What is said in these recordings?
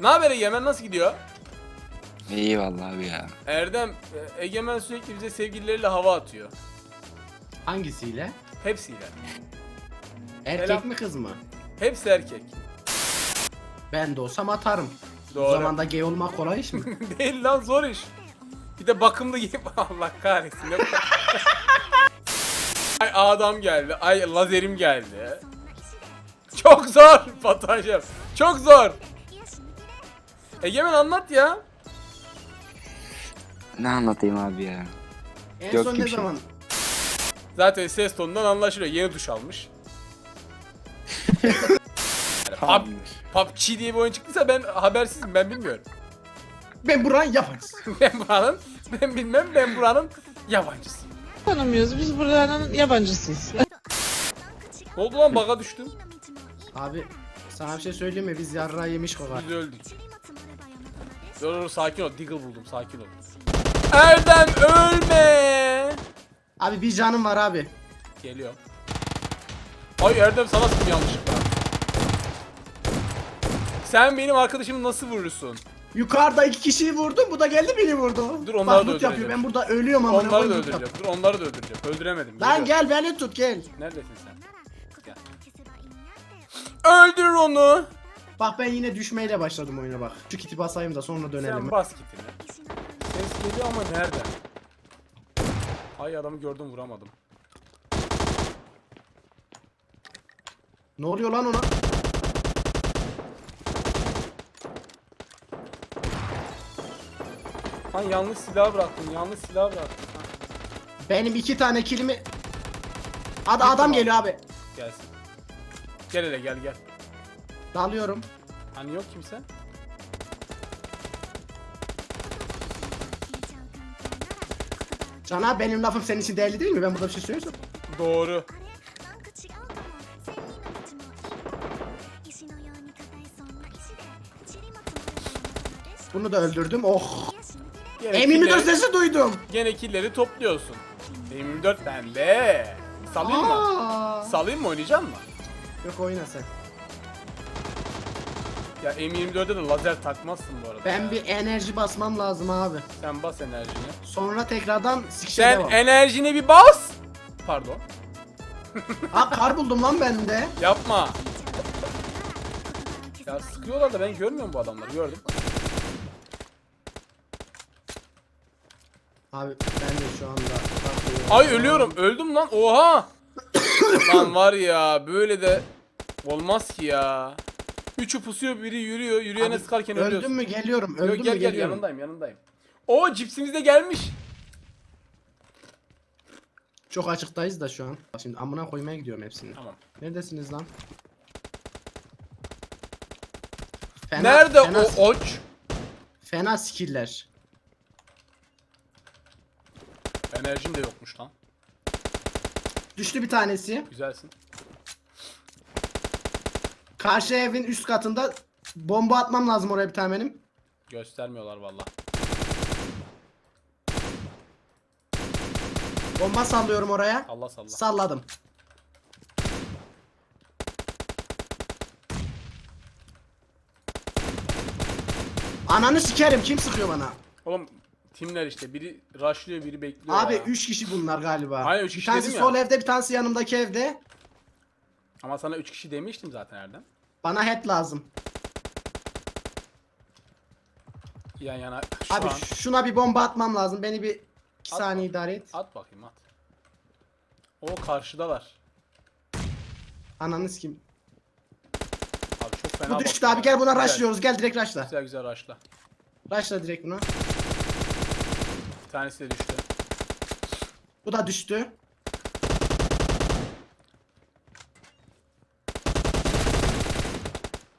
Ne haber Egemen nasıl gidiyor? İyi vallahi abi ya. Erdem, e, Egemen sürekli bize sevgilileriyle hava atıyor. Hangisiyle? Hepsiyle. Erkek Selam. mi kız mı? Hepsi erkek. Ben de olsam atarım. Doğru. O zaman da gay olmak kolay iş mi? Değil lan zor iş. Bir de bakımlı gibi Allah kahretsin. Ne- Ay adam geldi. Ay lazerim geldi. Çok zor Batuhan'cığım. Çok zor. Egemen anlat ya. Ne anlatayım abi ya. en Yok son gibi ne şey. zaman? Zaten ses tonundan anlaşılıyor. Yeni duş almış. Pub. PUBG diye bir oyun çıktıysa ben habersizim ben bilmiyorum. Ben buranın yaparız. Ben buranın ben bilmem ben buranın yabancısıyım. tanımıyoruz. Biz buranın yabancısıyız. Ne oldu lan baga düştüm. Abi sana bir şey söyleyeyim mi? Biz yarrağı yemiş kokar. Biz öldük. Dur dur sakin ol. Deagle buldum sakin ol. Erdem ölme. Abi bir canım var abi. Geliyor. Ay Erdem sana sıktım yanlışlıkla. Sen benim arkadaşımı nasıl vurursun? Yukarıda iki kişiyi vurdum. Bu da geldi beni vurdu. Dur, onları da loot yapıyor. öldüreceğim. Ben burada ölüyorum ama. Onları da öldüreceğim. Dur onları da öldüreceğim. Öldüremedim. Lan Geliyor. gel beni tut gel. Neredesin sen? Öldür onu. Bak ben yine düşmeyle başladım oyuna bak. Şu kiti basayım da sonra dönelim. Sen bas kitini. Ses geliyor ama nerede? Ay adamı gördüm vuramadım. Ne oluyor lan ona? Lan yanlış silah bıraktın. Yanlış silah bıraktın. Benim iki tane kilimi... Git adam geliyor abi. gelsin. Gel hele gel gel. Dalıyorum. Hani yok kimse? Can abi benim lafım senin için değerli değil mi? Ben burada bir şey söylüyorsam. Doğru. Bunu da öldürdüm. Oh. Gene M24 killleri- sesi duydum. Gene killeri topluyorsun. M24 bende. Salayım mı? Aa. Salayım mı oynayacak mı? Yok oyna sen. Ya M24'de de lazer takmazsın bu arada. Ben ya. bir enerji basmam lazım abi. Sen bas enerjini. Sonra tekrardan sikişe Sen devam. enerjini bir bas. Pardon. Aa kar buldum lan ben de. Yapma. Ya sıkıyorlar da ben görmüyorum bu adamları gördüm. Abi ben de şu anda. Ay ölüyorum. Öldüm lan. Oha. lan var ya böyle de olmaz ki ya. Üçü pusuyor biri yürüyor. Yürüyene Abi, sıkarken Öldüm ölüyorsun. mü geliyorum. Öldüm Yok, gel mü gel geliyorum. yanındayım yanındayım. O cipsimiz de gelmiş. Çok açıktayız da şu an. Şimdi amına koymaya gidiyorum hepsini. Tamam. Neredesiniz lan? Fena- Nerede fena, o oç? Fena skiller. Enerjim de yokmuş lan. Düştü bir tanesi. Güzelsin. Karşı evin üst katında bomba atmam lazım oraya bir tane benim. Göstermiyorlar valla. Bomba sallıyorum oraya. Allah salla. Salladım. Ananı sikerim kim sıkıyor bana? Oğlum timler işte biri rushlıyor biri bekliyor Abi ya. 3 kişi bunlar galiba. Aynen, üç bir kişi tanesi dedim sol ya. evde bir tanesi yanımdaki evde. Ama sana 3 kişi demiştim zaten Erdem. Bana head lazım. Yan yana şu Abi an. şuna bir bomba atmam lazım. Beni bir 2 At saniye idare et. At bakayım at. O karşıdalar. Ananı sikeyim. Abi çok fena Bu düştü bakıyor abi gel buna Güzel, rushlıyoruz. Gel direkt rushla. Güzel güzel rushla. Rushla direkt buna. Bir tanesi de düştü. Bu da düştü.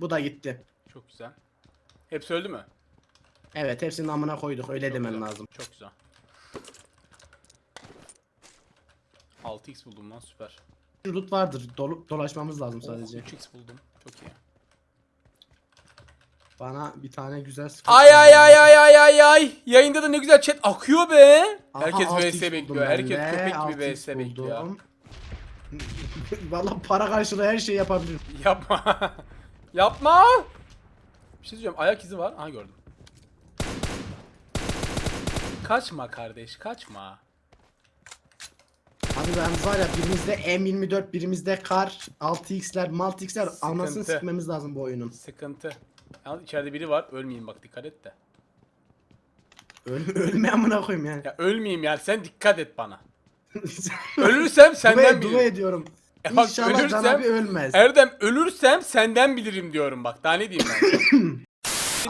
Bu da gitti. Çok güzel. Hepsi öldü mü? Evet hepsinin amına koyduk. Öyle Çok demen güzel, lazım. Çok güzel. 6x buldum lan süper. Şu loot vardır. Dolu, dolaşmamız lazım sadece. Oh, 3x buldum. Çok iyi. Bana bir tane güzel sıkıntı. Ay ay ay ay ay ay ay. Yayında da ne güzel chat akıyor be. Aha, Herkes 6x vs buldum bekliyor. ben Herkes de, köpek 6x gibi vs bekliyor. buldum. Vallahi para karşılığı her şeyi yapabilirim. Yapma. Yapma. Bir şey söyleyeceğim. Ayak izi var. Aha gördüm. Kaçma kardeş, kaçma. Abi ben var ya birimizde M24, birimizde kar, 6x'ler, Maltix'ler anasını Sıkıntı. sikmemiz lazım bu oyunun. Sıkıntı. Yalnız içeride biri var. Ölmeyeyim bak dikkat et de. Öl ölme amına koyayım yani. Ya ölmeyeyim yani sen dikkat et bana. Ölürsem senden Dua, dua bilirim. ediyorum. Bak, İnşallah Can ölürsem- abi ölmez. Erdem ölürsem senden bilirim diyorum bak. Daha ne diyeyim ben?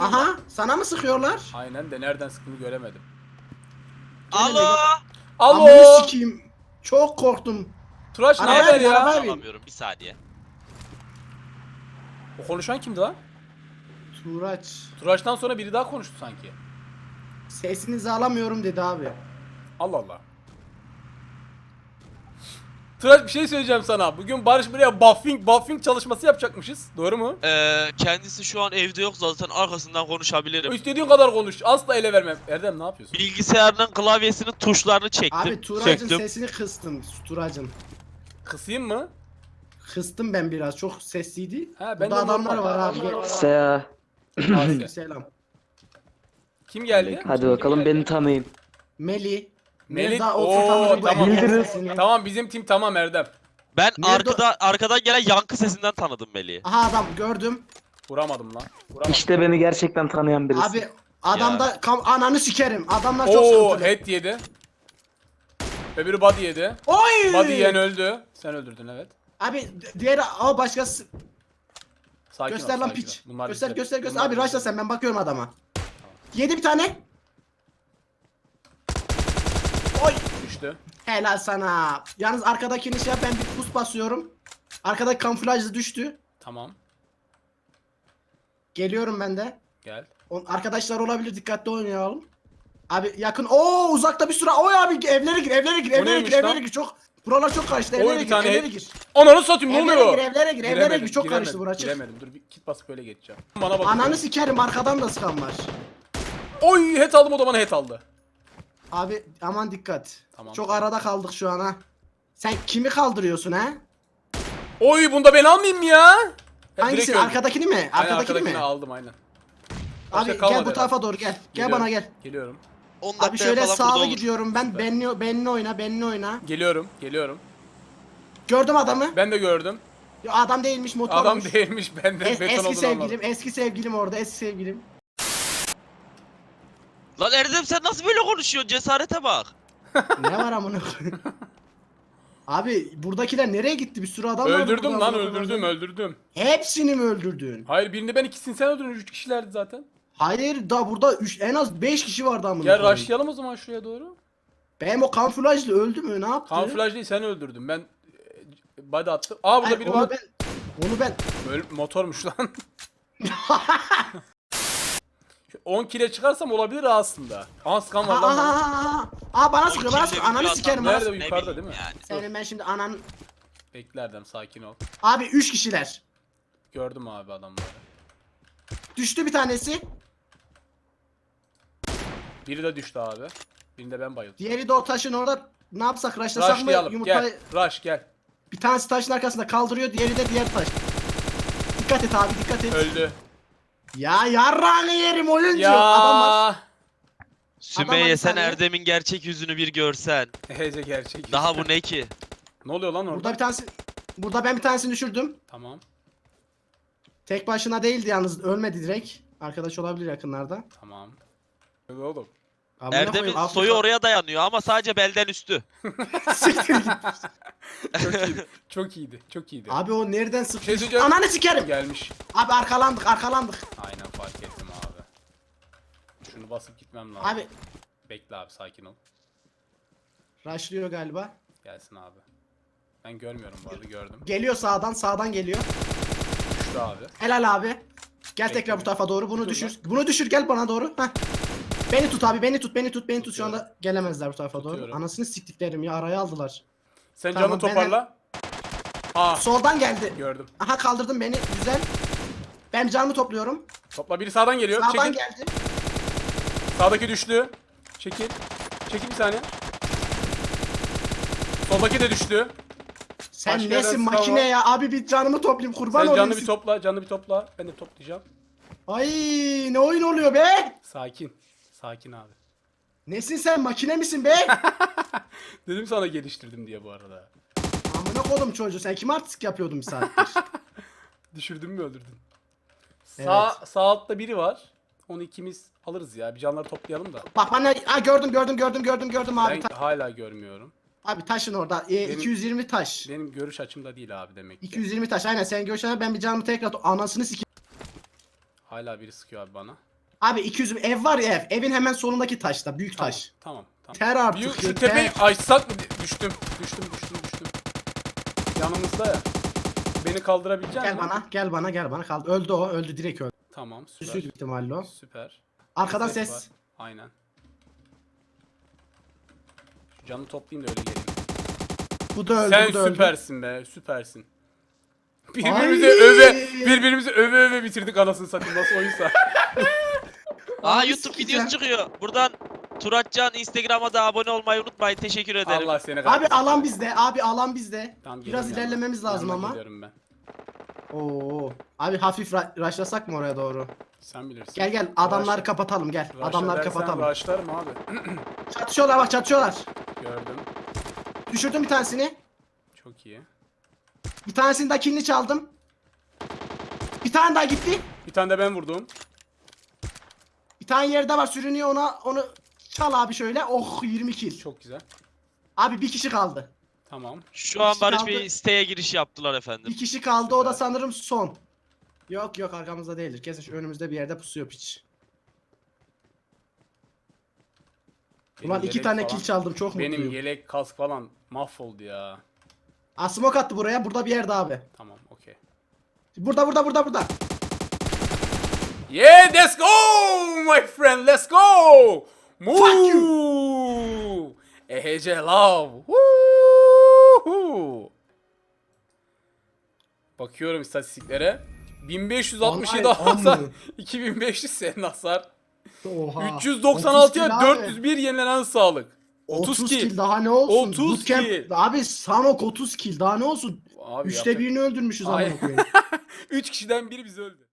Aha sana mı sıkıyorlar? Aynen de nereden sıktığını göremedim. Alo. Alo. Amını sikeyim. Çok korktum. Turaç ne haber ya? arabaya bin. Alamıyorum bir saniye. O konuşan kimdi lan? Turaç. Turaç'tan sonra biri daha konuştu sanki. Sesinizi alamıyorum dedi abi. Allah Allah. Turaç bir şey söyleyeceğim sana. Bugün Barış buraya buffing buffing çalışması yapacakmışız. Doğru mu? Ee, kendisi şu an evde yok zaten arkasından konuşabilirim. İstediğin kadar konuş. Asla ele vermem. Erdem ne yapıyorsun? Bilgisayarının klavyesinin tuşlarını çektim. Abi Turac'ın söktüm. sesini kıstım. Turac'ın. Kısayım mı? Kıstım ben biraz. Çok sesliydi. Ha, ben Burada de adamlar normal. var abi. Gel. Seha. Asya. Selam. Kim geldi? Hadi bakalım beni tanıyın. Meli. Melik. Oo tanırım bu tamam. sesini. Tamam bizim tim tamam Erdem. Ben Nerede- arkada arkadan gelen yankı sesinden tanıdım Melih'i. Aha adam gördüm. Vuramadım lan. Vuramadım. İşte beni gerçekten tanıyan birisi. Abi adamda kam ananı sikerim. Adamlar çok Oo sıkıntılı. head yedi. Öbürü body yedi. Oy! Body yiyen öldü. Sen öldürdün evet. Abi di- diğeri o başkası. Sakin göster ol, lan sakin piç. Bunlar göster bizde. göster göster. Bunlar Abi bizde. rushla sen ben bakıyorum adama. Yedi bir tane. Oy! Düştü. Helal sana. Yalnız arkadakini şey yap ben bir boost basıyorum. Arkadaki kamuflajlı düştü. Tamam. Geliyorum ben de. Gel. O- Arkadaşlar olabilir dikkatli oynayalım. Abi yakın. Oo uzakta bir sürü. Oy abi evlere gir, evlere gir, evlere gir, evlere gir. Çok buralar çok karıştı. Oy, Evlere bir gir, tane evlere gir. Ananı satayım ne Evlere oluyor? gir, evlere gir, evlere gir. Çok giremedim, karıştı burası. Giremedim. Dur bir kit basıp öyle geçeceğim. Bana bak. Ananı sikerim arkadan da sıkan var. Oy head aldım o da bana head aldı. Abi aman dikkat. Tamam, Çok arada kaldık şu an ha. Sen kimi kaldırıyorsun ha? Oy bunda ben almayayım mı ya? Direkt Hangisi? öldüm. Arkadakini mi? Aynen Arkadakini arkadakini mi? aldım aynen. Abi Başka gel kalmadı bu tarafa doğru gel. Gel Geliyorum, bana gel. Geliyorum. 10 Abi şöyle falan burada olur. gidiyorum ben. Benli, benli oyna, benli oyna. Geliyorum. Geliyorum. Gördüm adamı. Ben de gördüm. Ya adam değilmiş motormuş. Adam değilmiş ben de Es- beton eski olduğunu sevgilim, anladım. eski sevgilim orada, eski sevgilim. Lan Erdem sen nasıl böyle konuşuyorsun? Cesarete bak. ne var amına koyayım? Abi buradakiler nereye gitti? Bir sürü adam vardı Öldürdüm burada lan amına koyayım. öldürdüm öldürdüm. Hepsini mi öldürdün? Hayır birini ben ikisini sen öldürdün. Üç kişilerdi zaten. Hayır da burada üç, en az 5 kişi vardı amına Gel koyayım. rushlayalım o zaman şuraya doğru. Benim o kamuflajlı öldü mü? Ne yaptı? Kamuflaj değil sen öldürdün. Ben e, body attım. Aa burada Ay, biri onu var. ben onu ben Öl motormuş lan. Şu 10 kile çıkarsam olabilir aslında. Aa skan var Aha, lan. aha, bana. aha, aha. Aa bana sıkıyor, bana sıkıyor. Ananı biliyor sikerim bana Nerede? sıkıyor. Ne Yukarıda bileyim değil mi? Yani. Senin ben şimdi anan... Bekle Erdem sakin ol. Abi 3 kişiler. Gördüm abi adamları. Düştü bir tanesi. Biri de düştü abi. Birini de ben bayıldım. Diğeri de o taşın orada ne yapsak raşlasak mı Rushlayalım. yumurtayı Gel. Rush gel. bir tanesi taşın arkasında kaldırıyor diğeri de diğer taş. Dikkat et abi dikkat et. Öldü. Ya yarrağını yerim oyuncu. Adam var. Ya. Sümeyye sen hani- Erdem'in gerçek yüzünü bir görsen. Ece gerçek. Daha bu ne ki? Ne oluyor lan orada? Burada bir tanesi Burada ben bir tanesini düşürdüm. Tamam. Tek başına değildi yalnız ölmedi direkt. Arkadaş olabilir yakınlarda. Tamam. Ne oğlum? Amına Erdem'in koyayım, Afrika- soyu oraya dayanıyor ama sadece belden üstü. Siktir git. Çok iyiydi. Çok iyiydi. Çok iyiydi. Abi o nereden sıktı? şey söyleyeceğim. Ananı sikerim. Gelmiş. Abi arkalandık arkalandık. Aynen fark ettim abi. Şunu basıp gitmem lazım. Abi Bekle abi sakin ol. rushlıyor galiba. Gelsin abi. Ben görmüyorum bu arada gördüm. Geliyor sağdan sağdan geliyor. Düştü abi. Helal abi. Gel tekrar bu tarafa doğru. Bunu düşür. Bunu düşür gel bana doğru. Heh. Beni tut abi beni tut beni tut beni tut şu Tutuyorum. anda gelemezler bu tarafa doğru. Tutuyorum. Anasını siktiklerim ya araya aldılar. Sen Tamam, canını ben- toparla. Aa Soldan geldi. gördüm. Aha kaldırdın beni güzel. Ben canımı topluyorum. Topla biri sağdan geliyor. Sağdan Çekil. geldi. Sağdaki düştü. Çekil. Çekil bir saniye. Soldaki de düştü. Sen Başka nesin makine var. ya? Abi bir canımı toplayayım kurban Sen olayım. canını bir topla, canını bir topla. Ben de toplayacağım. Ay ne oyun oluyor be? Sakin. Sakin abi. Nesin sen makine misin be? Dedim sana geliştirdim diye bu arada. Amına kodum çocuğu sen kim artistik yapıyordun bir saattir? Düşürdün mü öldürdün? Sağ, sağ altta biri var. Onu ikimiz alırız ya. Bir canları toplayalım da. Bak bana ha gördüm gördüm gördüm gördüm gördüm abi. Ben Ta- hala görmüyorum. abi taşın orada. E, Benim- 220 taş. Benim görüş açımda değil abi demek ki. 220 taş aynen sen görüşene ben bir canımı tekrar anasını sikeyim. Hala biri sıkıyor abi bana. Abi 200 ev var ya ev. Evin hemen solundaki taşta büyük taş. Tamam. Ter artık. Bir, şu tepeyi açsak mı? Düştüm, düştüm, düştüm, düştüm. Yanımızda ya. Beni kaldırabilecek Gel misin? bana gel bana gel bana kaldı. Öldü o öldü direkt öldü. Tamam, süper. Süsüydü ihtimalle o. Süper. Arkadan Ses ses. Aynen. Şu canı toplayayım da öyle geleyim. Bu da öldü Sen bu da öldü. süpersin be, süpersin. Birbirimizi Ay! öve, birbirimizi öve öve bitirdik anasını satayım nasıl oyunsa. Aa YouTube videosu çıkıyor. Buradan Turatcan Instagram'a da abone olmayı unutmayın. Teşekkür ederim. Allah seni Abi kahretsin. alan bizde. Abi alan bizde. Tamam, Biraz geliyorum ilerlememiz lazım Yanına ama. geliyorum ben. Oo. Abi hafif ra- rushlasak mı oraya doğru? Sen bilirsin. Gel gel adamları Rushla- kapatalım gel. Rushla adamları dersen kapatalım. Rushlarım abi. Çatışıyorlar bak çatışıyorlar. Gördüm. Düşürdüm bir tanesini. Çok iyi. Bir tanesini de kilini çaldım. Bir tane daha gitti. Bir tane de ben vurdum. Bir tane yerde var sürünüyor ona onu çal abi şöyle. Oh 20 kill. Çok güzel. Abi bir kişi kaldı. Tamam. Şu an Barış. Bey siteye giriş yaptılar efendim. Bir kişi kaldı o da sanırım son. Yok yok arkamızda değildir. Kesin şu önümüzde bir yerde pusuyor piç. Benim Ulan iki yelek tane falan- kill çaldım çok Benim mutluyum. yelek kask falan mahvoldu ya. Aa smoke attı buraya. Burada bir yerde abi. Tamam okey. Burada burada burada burada. Yeah, let's go my friend, let's go. Move. Fuck EHC love. Woohoo. Bakıyorum istatistiklere. 1567 Vallahi hasar, amma. 2500 senin hasar. Oha. 396'ya 30 kill abi. 401 yenilenen sağlık. 30, 30 kill. kill. daha ne olsun? 30 Bootcamp- kill. Abi Sanok 30 kill daha ne olsun? Abi Üçte yapacak- birini öldürmüşüz Ay. amına koyayım. 3 kişiden biri bizi öldü.